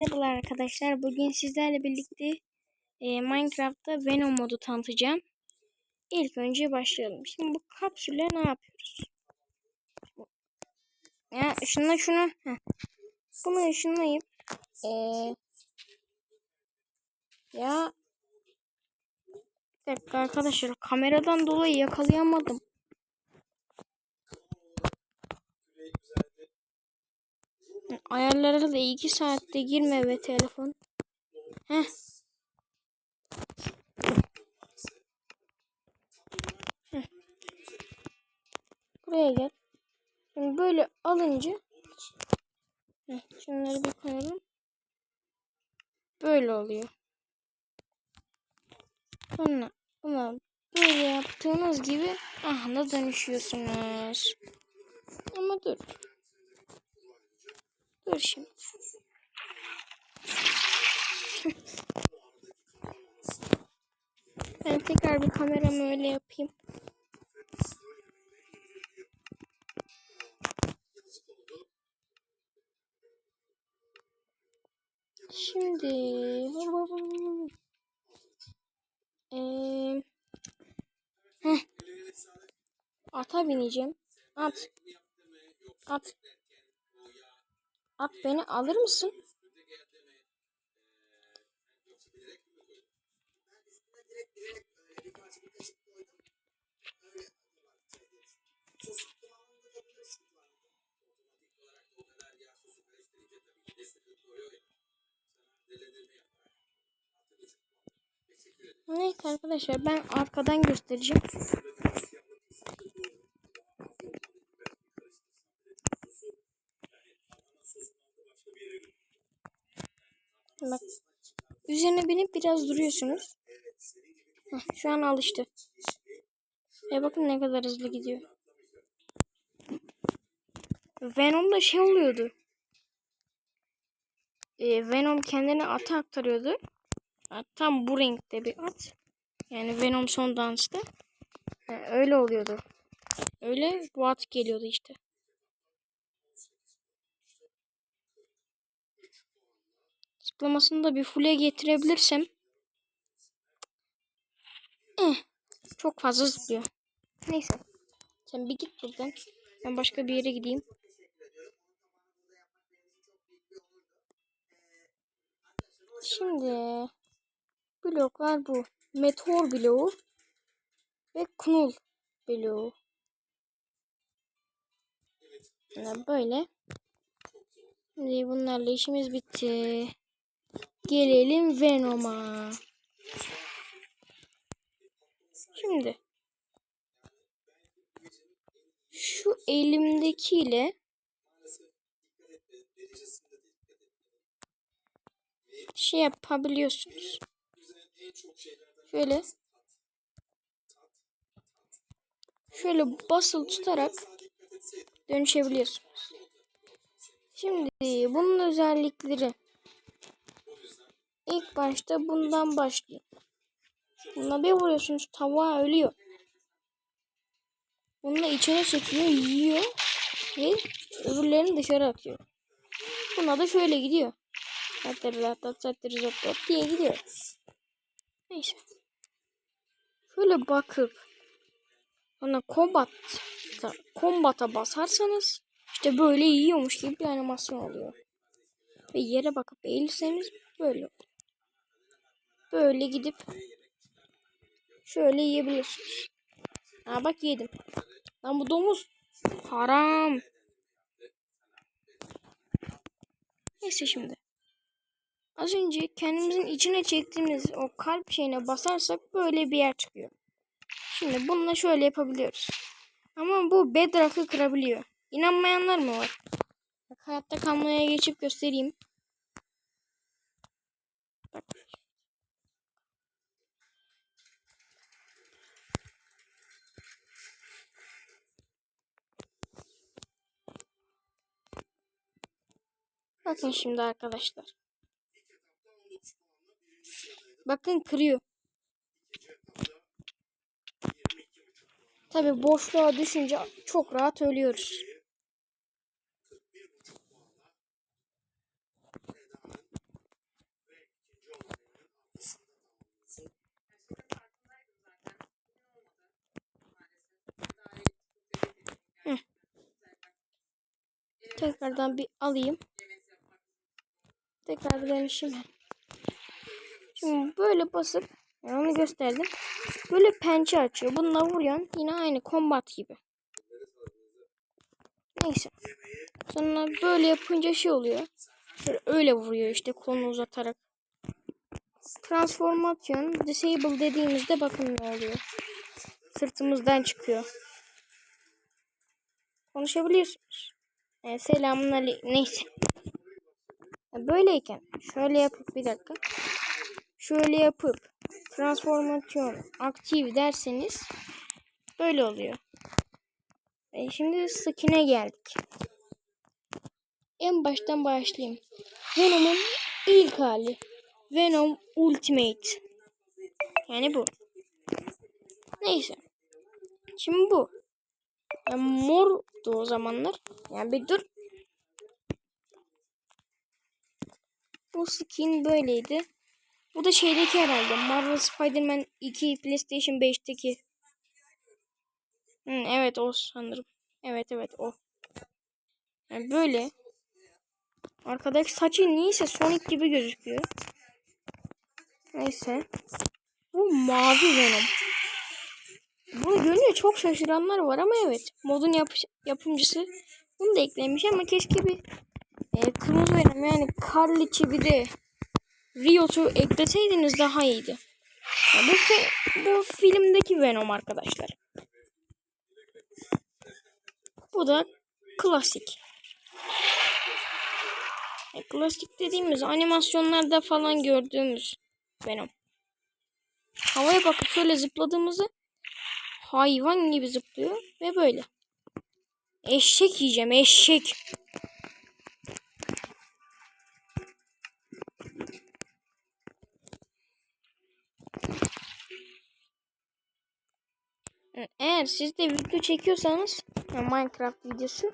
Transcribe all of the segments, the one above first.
Merhabalar arkadaşlar. Bugün sizlerle birlikte e, Minecraft'ta Venom modu tanıtacağım. İlk önce başlayalım. Şimdi bu kapsülle ne yapıyoruz? Ya ışınla şunu. Heh. Bunu ışınlayıp e, ya bir dakika arkadaşlar kameradan dolayı yakalayamadım. Ayarlara da 2 saatte girme ve telefon. Heh. Buraya gel. Şimdi böyle alınca Heh, şunları bir koyalım. Böyle oluyor. Sonra buna böyle yaptığınız gibi ahına dönüşüyorsunuz. Ama dur. Dur şimdi. ben tekrar bir kameramı öyle yapayım. Şimdi ee. Ata bineceğim. At. At. At beni alır mısın? Neyse arkadaşlar ben arkadan göstereceğim. Bak. Üzerine binip biraz duruyorsunuz. Heh, şu an alıştı. E bakın ne kadar hızlı gidiyor. Venom'da şey oluyordu. E, Venom kendini ata aktarıyordu. Tam bu renkte bir at. Yani Venom son dansta. Yani öyle oluyordu. Öyle bu at geliyordu işte. Zıplamasını da bir full'e getirebilirsem. Eh, çok fazla zıplıyor. Neyse. Sen bir git buradan. Ben başka bir yere gideyim. Şimdi bloklar bu. Meteor bloğu ve Knul bloğu. Yani böyle. Şimdi bunlarla işimiz bitti. Gelelim Venom'a. Şimdi şu elimdekiyle şey yapabiliyorsunuz. Şöyle şöyle basılı tutarak dönüşebiliyorsunuz. Şimdi bunun özellikleri ilk başta bundan başlayın. Buna bir vuruyorsunuz tavuğa ölüyor. Bununla içine çekiyor, yiyor ve öbürlerini dışarı atıyor. Buna da şöyle gidiyor. diye gidiyor. Neyse. Şöyle bakıp sonra combat kombata basarsanız işte böyle yiyormuş gibi bir animasyon oluyor. Ve yere bakıp eğilirseniz böyle oluyor. Böyle gidip şöyle yiyebilirsiniz. Ha bak yedim. Lan bu domuz haram. Neyse şimdi. Az önce kendimizin içine çektiğimiz o kalp şeyine basarsak böyle bir yer çıkıyor. Şimdi bununla şöyle yapabiliyoruz. Ama bu bedrock'ı kırabiliyor. İnanmayanlar mı var? Bak hayatta kalmaya geçip göstereyim. Bak. Bakın şimdi arkadaşlar. Bakın kırıyor. Tabi boşluğa düşünce çok rahat ölüyoruz. Tekrardan bir alayım. Tekrar dönüşeyim. Şimdi böyle basıp yani onu gösterdim. Böyle pençe açıyor. Bununla vuruyorsun. Yine aynı combat gibi. Neyse. Sonra böyle yapınca şey oluyor. Şöyle öyle vuruyor işte kolunu uzatarak. Transformasyon disable dediğimizde bakın ne oluyor. Sırtımızdan çıkıyor. Konuşabiliyorsunuz. E, selamun aleyküm. Neyse. Böyleyken şöyle yapıp bir dakika. Şöyle yapıp transformasyon aktif derseniz böyle oluyor. E, şimdi skin'e geldik. En baştan başlayayım. Venom'un ilk hali. Venom Ultimate. Yani bu. Neyse. Şimdi bu. Yani mordu o zamanlar. Yani bir dur. Bu skin böyleydi. Bu da şeydeki herhalde. Marvel Spider-Man 2 PlayStation 5'teki. Hı, evet o sanırım. Evet evet o. Yani böyle. Arkadaki saçı niyeyse Sonic gibi gözüküyor. Neyse. Bu mavi Venom. Bunu görünce çok şaşıranlar var ama evet. Modun yapış yapımcısı bunu da eklemiş ama keşke bir e, kırmızı Venom yani Carly bir de Riot'u ekleseydiniz daha iyiydi. Ya bu, bu filmdeki Venom arkadaşlar. Bu da klasik. E, klasik dediğimiz animasyonlarda falan gördüğümüz Venom. Havaya bakıp şöyle zıpladığımızda hayvan gibi zıplıyor ve böyle. Eşek yiyeceğim eşek. Eğer siz de video çekiyorsanız Minecraft videosu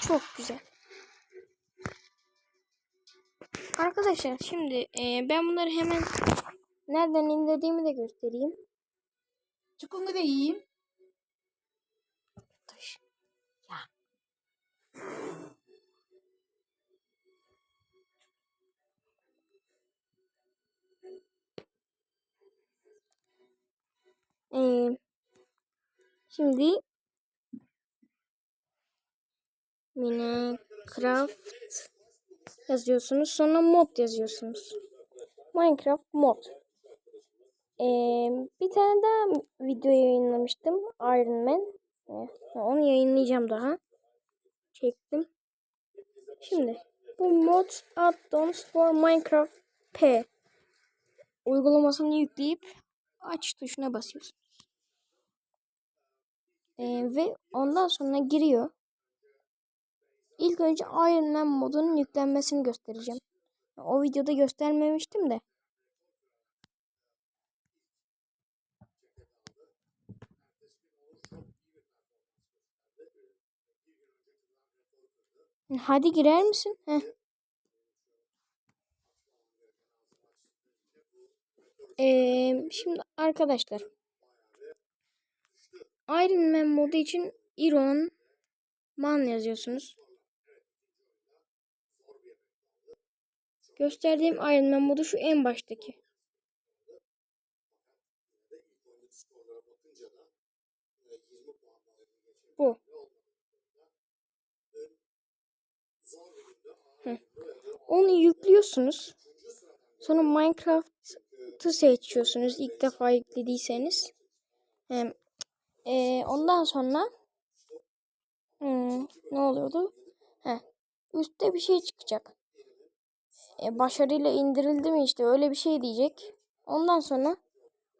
çok güzel. Arkadaşlar şimdi e, ben bunları hemen nereden indirdiğimi de göstereyim. Çukurunu da yiyeyim. Ee, şimdi Minecraft yazıyorsunuz. Sonra mod yazıyorsunuz. Minecraft mod. Ee, bir tane daha video yayınlamıştım. Iron Man. Ee, onu yayınlayacağım daha. Çektim. Şimdi bu mod add-ons for Minecraft P uygulamasını yükleyip aç tuşuna basıyorsunuz. Ee, ve ondan sonra giriyor. İlk önce Iron Man modunun yüklenmesini göstereceğim. O videoda göstermemiştim de. Hadi girer misin? Heh. Ee, şimdi arkadaşlar. Iron Man modu için Iron Man yazıyorsunuz. Gösterdiğim Iron Man modu şu en baştaki. Bu. Onu yüklüyorsunuz. Sonra Minecraft'ı seçiyorsunuz ilk defa yüklediyseniz. Hem, e, ondan sonra hmm, ne oluyordu? Heh, üstte bir şey çıkacak. E, başarıyla indirildi mi işte öyle bir şey diyecek. Ondan sonra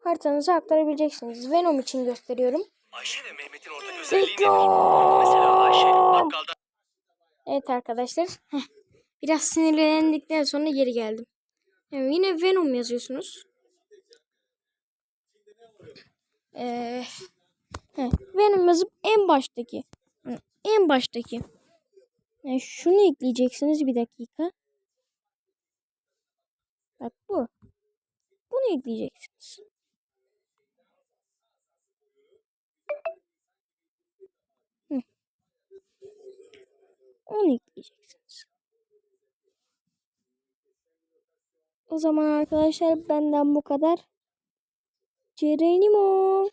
haritanızı aktarabileceksiniz. Venom için gösteriyorum. Ayşe ve Mehmet'in ortak özelliği nedir? Mesela Ayşe bakkalda Evet arkadaşlar. Heh, biraz sinirlendikten sonra geri geldim. Yani yine Venom yazıyorsunuz. Ee, heh, Venom yazıp en baştaki. hı, En baştaki. Yani şunu ekleyeceksiniz bir dakika. Bak bu. Bunu ekleyeceksiniz. Onu yükleyeceksiniz. O zaman arkadaşlar benden bu kadar. Cerenimo.